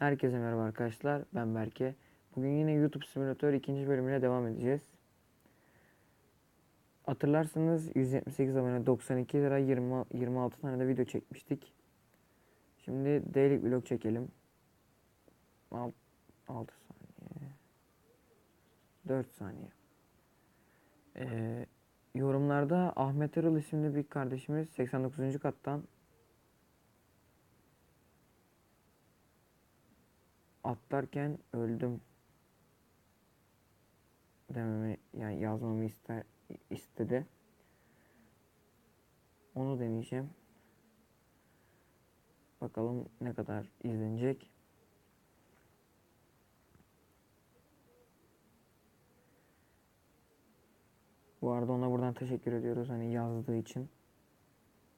Herkese merhaba arkadaşlar. Ben Berke. Bugün yine YouTube Simülatör ikinci bölümüne devam edeceğiz. Hatırlarsanız 178 abone 92 lira 20, 26 tane de video çekmiştik. Şimdi daily vlog çekelim. 6, 6 saniye. 4 saniye. Ee, yorumlarda Ahmet Erol isimli bir kardeşimiz 89. kattan atlarken öldüm dememi yani yazmamı ister istedi. Onu deneyeceğim. Bakalım ne kadar izlenecek. Bu arada ona buradan teşekkür ediyoruz hani yazdığı için.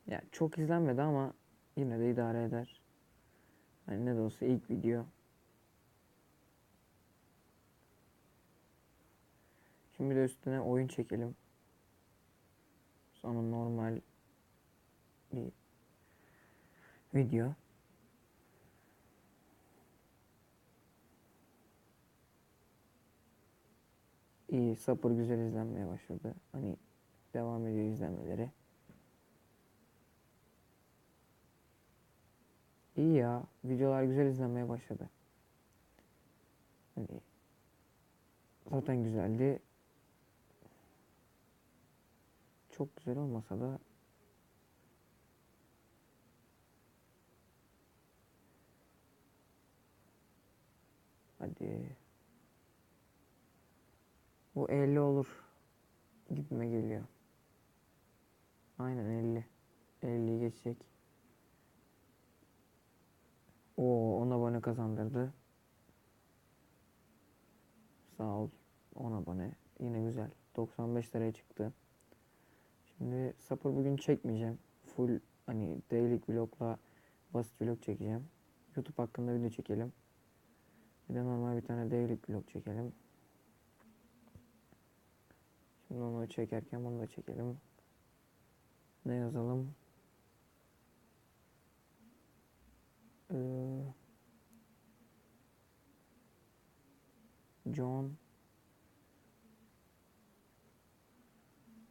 Ya çok izlenmedi ama yine de idare eder. Hani ne de olsa ilk video. Şimdi de üstüne oyun çekelim. Sonra normal bir video. İyi, Sapır güzel izlenmeye başladı. Hani devam ediyor izlenmeleri. İyi ya, videolar güzel izlenmeye başladı. Hani zaten güzeldi. Çok güzel olmasa da Hadi. Bu 50 olur gibime geliyor. Aynen 50. 50'yi geçecek. Oo 10 abone kazandırdı. Sağ ol. 10 abone. Yine güzel. 95 liraya çıktı. Şimdi Sapır bugün çekmeyeceğim. Full hani daily vlogla basit vlog çekeceğim. YouTube hakkında video çekelim. Bir de normal bir tane daily vlog çekelim. Şimdi onu çekerken bunu da çekelim. Ne yazalım? Ee, John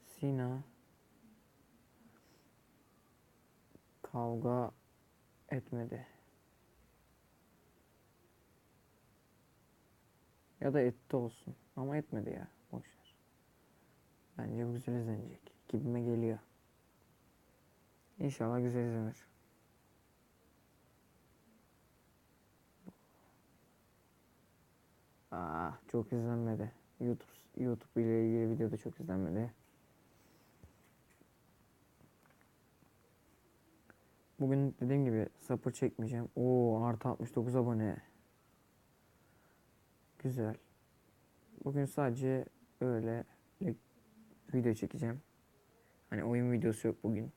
Sina kavga etmedi. Ya da etti olsun. Ama etmedi ya. Boş ver. Bence bu güzel izlenecek. Gibime geliyor. İnşallah güzel izlenir. Aa, çok izlenmedi. YouTube YouTube ile ilgili video da çok izlenmedi. Bugün dediğim gibi sapır çekmeyeceğim. Oo artı 69 abone. Güzel. Bugün sadece öyle video çekeceğim. Hani oyun videosu yok bugün.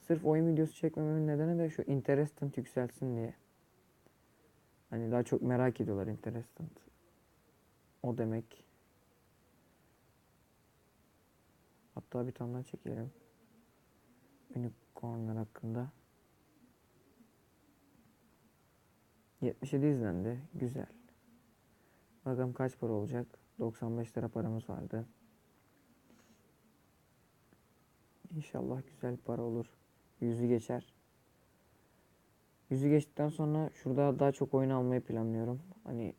Sırf oyun videosu çekmememin nedeni de şu Interestant yükselsin diye. Hani daha çok merak ediyorlar Interestant. O demek. Hatta bir tane daha çekelim. Unicornlar hakkında. 77 izlendi. Güzel. Bakalım kaç para olacak. 95 lira paramız vardı. İnşallah güzel para olur. Yüzü geçer. Yüzü geçtikten sonra şurada daha çok oyun almayı planlıyorum. Hani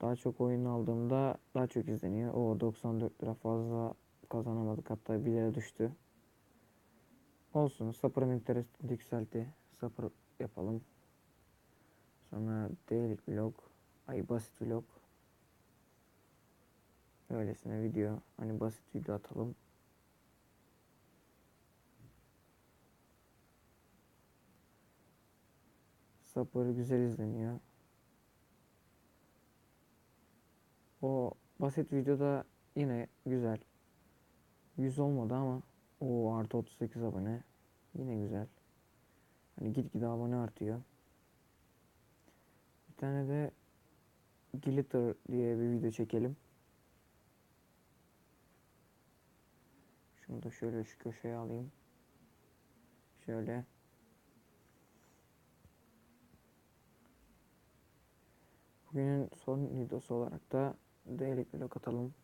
daha çok oyun aldığımda daha çok izleniyor. O 94 lira fazla kazanamadık. Hatta 1 lira düştü. Olsun. Sapır'ın interesini yükseltti. Sapır yapalım. Sonra daily vlog. Ay basit vlog. Öylesine video. Hani basit video atalım. Sapır güzel izleniyor. O basit videoda yine güzel. 100 olmadı ama o artı 38 abone. Yine güzel. Hani gitgide abone artıyor. Bir tane de Glitter diye bir video çekelim. Şunu da şöyle şu köşeye alayım. Şöyle. Bugünün son videosu olarak da Daily Vlog atalım.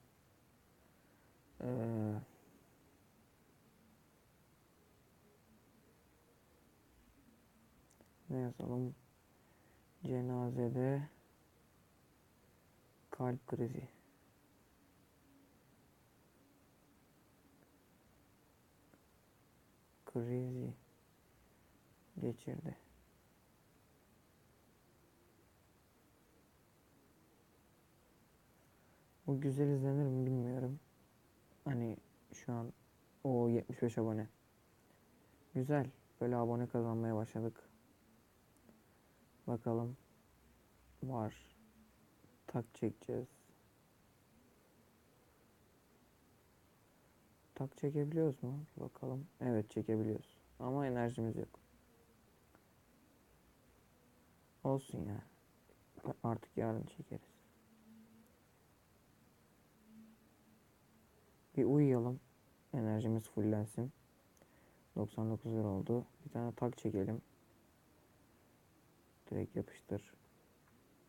Eee ne yazalım? Cenazede kalp krizi. Krizi geçirdi. Bu güzel izlenir mi bilmiyorum. Hani şu an o 75 abone. Güzel. Böyle abone kazanmaya başladık. Bakalım. Var. Tak çekeceğiz. Tak çekebiliyoruz mu? Bakalım. Evet çekebiliyoruz. Ama enerjimiz yok. Olsun ya. Artık yarın çekeriz. Bir uyuyalım. Enerjimiz fullensin. 99 lira oldu. Bir tane tak çekelim. Direkt yapıştır.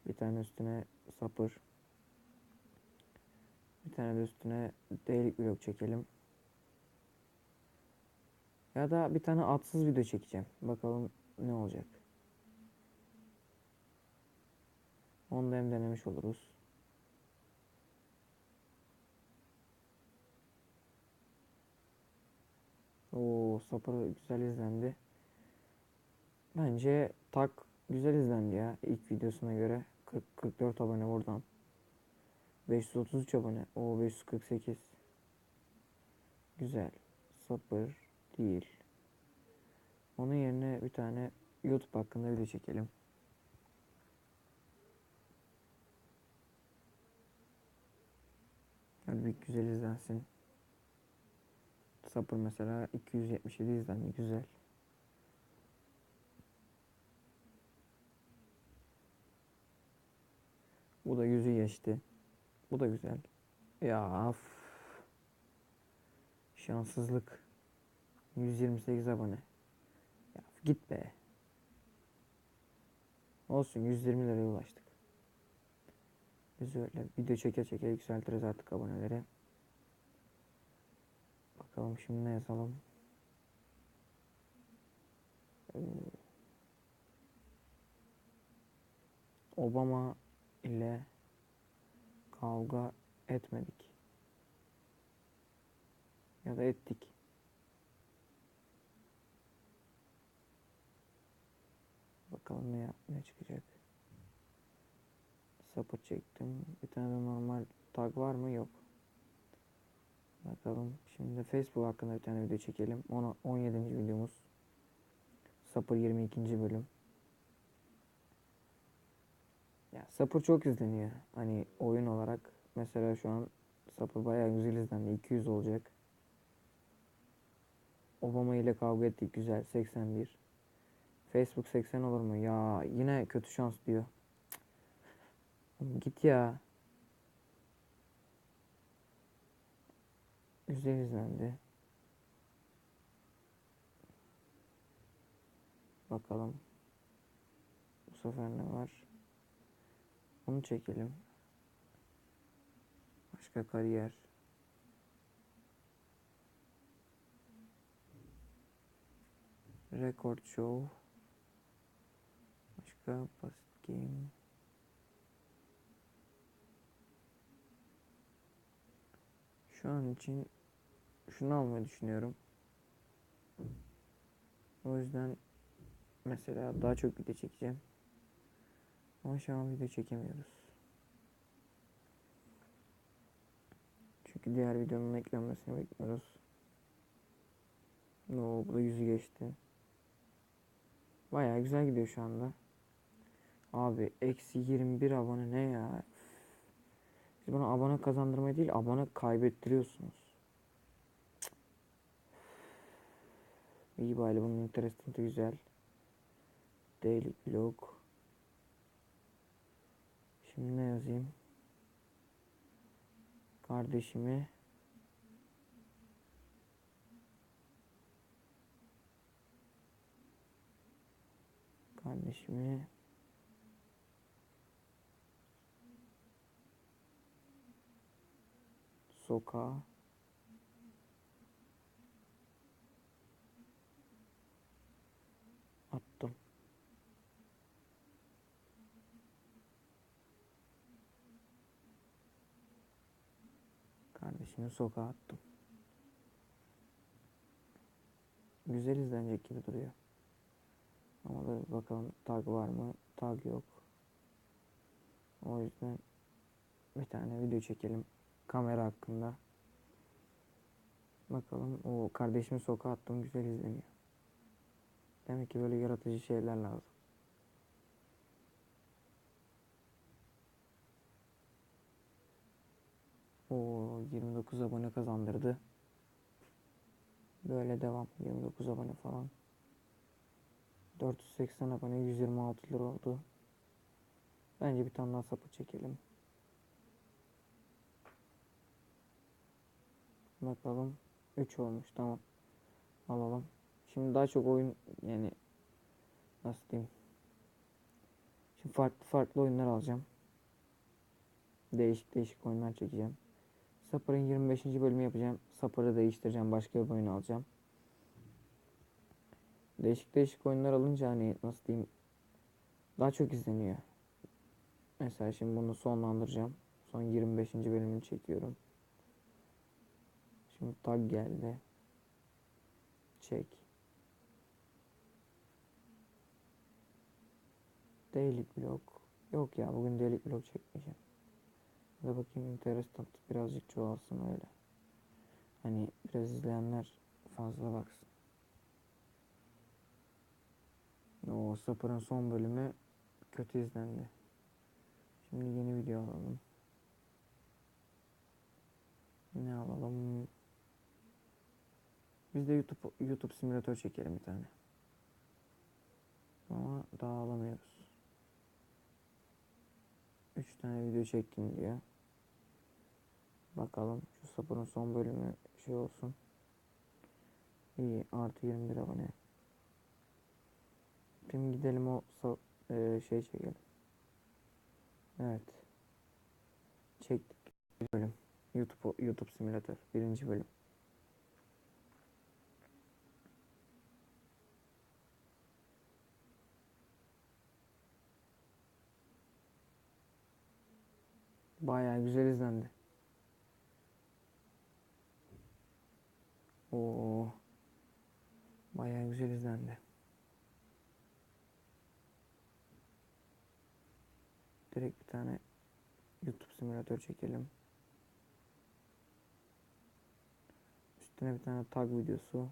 Bir tane üstüne sapır. Bir tane de üstüne değerlik blok çekelim. Ya da bir tane atsız video çekeceğim. Bakalım ne olacak. Onu da hem denemiş oluruz. O sapır güzel izlendi. Bence tak güzel izlendi ya ilk videosuna göre. 40 44 abone buradan. 533 abone. O 548. Güzel. Sapır değil. Onun yerine bir tane YouTube hakkında video çekelim. Hadi bir güzel izlensin. Sapır mesela 277 izlendi. Güzel. Bu da yüzü geçti. Bu da güzel. Ya af. Şanssızlık. 128 abone. Ya git be. Olsun 120 liraya ulaştık. Biz öyle video çeke çeke yükseltiriz artık aboneleri. Bakalım şimdi ne yazalım. Ee, Obama ile kavga etmedik. Ya da ettik. Bakalım ne ne çıkacak. Sapı çektim. Bir tane de normal tag var mı? Yok. Bakalım. Şimdi Facebook hakkında bir tane video çekelim. Ona 17. videomuz. Sapır 22. bölüm. Ya Sapır çok izleniyor. Hani oyun olarak mesela şu an Sapır bayağı güzel izlendi. 200 olacak. Obama ile kavga ettik güzel 81. Facebook 80 olur mu? Ya yine kötü şans diyor. Git ya. Güzel izlendi. Bakalım. Bu sefer ne var? Onu çekelim. Başka kariyer. Record show. Başka basit game. Şu an için şunu almayı düşünüyorum. O yüzden mesela daha çok video çekeceğim. Ama şu an video çekemiyoruz. Çünkü diğer videonun eklenmesini bekliyoruz. No, bu da yüzü geçti. Baya güzel gidiyor şu anda. Abi eksi 21 abone ne ya? Siz bana abone kazandırmayı değil abone kaybettiriyorsunuz. İyi bari bunun interesting güzel. Daily vlog. Şimdi ne yazayım? Kardeşimi kardeşimi sokağa attım. Kardeşimi sokağa attım. Güzel izlenecek gibi duruyor. Ama da bakalım tag var mı? Tag yok. O yüzden bir tane video çekelim kamera hakkında. Bakalım o kardeşimi sokağa attım güzel izleniyor. Demek ki böyle yaratıcı şeyler lazım. O 29 abone kazandırdı. Böyle devam. 29 abone falan. 480 abone 126 lira oldu. Bence bir tane daha sapı çekelim. Bakalım. 3 olmuş tamam. Alalım. Şimdi daha çok oyun yani nasıl diyeyim. Şimdi farklı farklı oyunlar alacağım. Değişik değişik oyunlar çekeceğim. Sapır'ın 25. bölümü yapacağım. Sapır'ı değiştireceğim. Başka bir oyun alacağım. Değişik değişik oyunlar alınca hani nasıl diyeyim daha çok izleniyor. Mesela şimdi bunu sonlandıracağım. Son 25. bölümünü çekiyorum. Şimdi tag geldi. Çek. Daily blog. Yok ya bugün daily blog çekmeyeceğim. Da bakayım interesting birazcık çoğalsın öyle. Hani biraz izleyenler fazla baksın. O Sapır'ın son bölümü kötü izlendi. Şimdi yeni video alalım. Ne alalım? Biz de YouTube YouTube simülatör çekelim bir tane. Ama daha alamıyoruz. 3 tane video çektim diyor. Bakalım şu sapının son bölümü şey olsun. İyi artı 21 abone. Şimdi gidelim o e, şey çekelim. Evet. Çektik bölüm. YouTube YouTube simülatör birinci bölüm. Bayağı güzel izlendi. Oo. Bayağı güzel izlendi. Direkt bir tane YouTube simülatör çekelim. Üstüne bir tane tag videosu.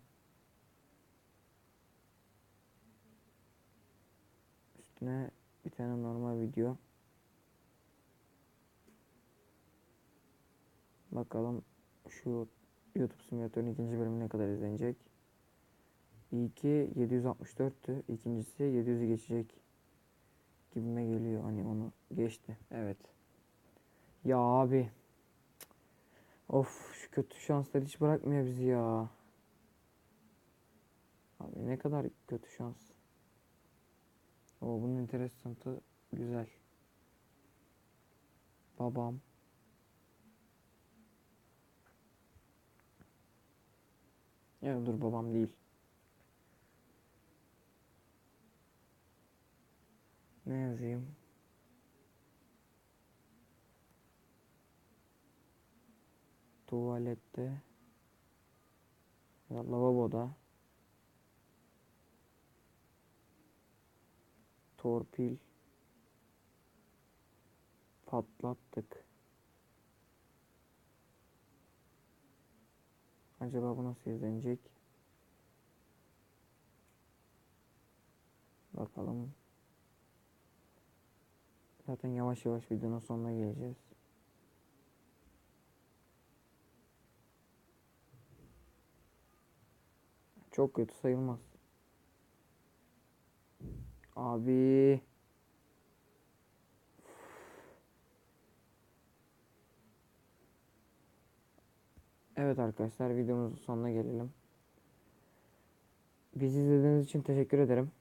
Üstüne bir tane normal video. Bakalım şu YouTube simülatörün ikinci bölümü ne kadar izlenecek. İlki 764'tü. İkincisi 700'ü geçecek gibime geliyor. Hani onu geçti. Evet. Ya abi. Of şu kötü şanslar hiç bırakmıyor bizi ya. Abi ne kadar kötü şans. O bunun interesantı güzel. Babam. Ya dur babam değil. Ne yazayım? Tuvalette ya lavaboda torpil patlattık. Acaba bu nasıl izlenecek? Bakalım. Zaten yavaş yavaş videonun sonuna geleceğiz. Çok kötü sayılmaz. Abi. Evet arkadaşlar videomuzun sonuna gelelim. Bizi izlediğiniz için teşekkür ederim.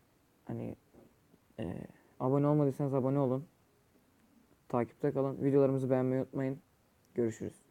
Hani e, abone olmadıysanız abone olun. Takipte kalın. Videolarımızı beğenmeyi unutmayın. Görüşürüz.